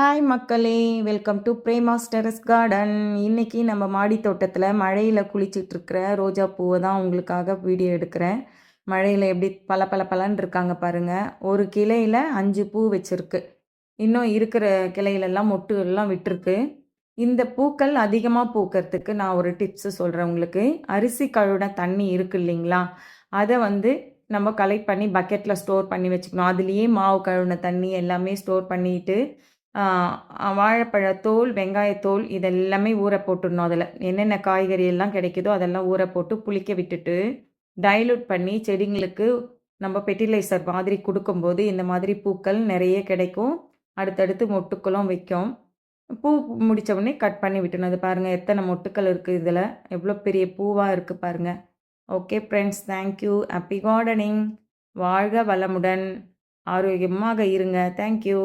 Hi மக்களே. Welcome to Prema's terrace garden இன்னைக்கு நம்ம மாடி தோட்டத்தில் மழையில் குளிச்சுட்டு இருக்கிற ரோஜா பூவை தான் உங்களுக்காக வீடியோ எடுக்கிறேன். மழையில் எப்படி பல பல பலன் இருக்காங்க பாருங்க. ஒரு கிளையில் அஞ்சு பூ வச்சுருக்கு. இன்னும் இருக்கிற கிளையிலெல்லாம் மொட்டு எல்லாம் விட்டுருக்கு. இந்த பூக்கள் அதிகமாக பூக்கிறதுக்கு நான் ஒரு டிப்ஸு சொல்கிறேன் உங்களுக்கு. அரிசி கழுவின தண்ணி இருக்கு இல்லைங்களா? அதை வந்து நம்ம கலெக்ட் பண்ணி பக்கெட்டில் ஸ்டோர் பண்ணி வச்சுக்கணும். அதுலேயே மாவு கழுவின தண்ணி எல்லாமே ஸ்டோர் பண்ணிட்டு வாழைப்பழத்தோல் வெங்காயத்தோல் இதெல்லாமே ஊற போட்டுடணும் அதில். என்னென்ன காய்கறி எல்லாம் கிடைக்குதோ அதெல்லாம் ஊற போட்டு புளிக்க விட்டுட்டு டைலூட் பண்ணி செடிங்களுக்கு நம்ம பெர்டிலைசர் மாதிரி கொடுக்கும்போது இந்த மாதிரி பூக்கள் நிறைய கிடைக்கும். அடுத்தடுத்து மொட்டுக்களும் வைக்கும். பூ முடித்த உடனே கட் பண்ணி விட்டணும் அது பாருங்கள் எத்தனை மொட்டுக்கள் இருக்குது இதில். எவ்வளோ பெரிய பூவாக இருக்குது பாருங்கள் okay friends thank you happy gardening வாழ்க வளமுடன். ஆரோக்கியமாக இருங்க. தேங்க்யூ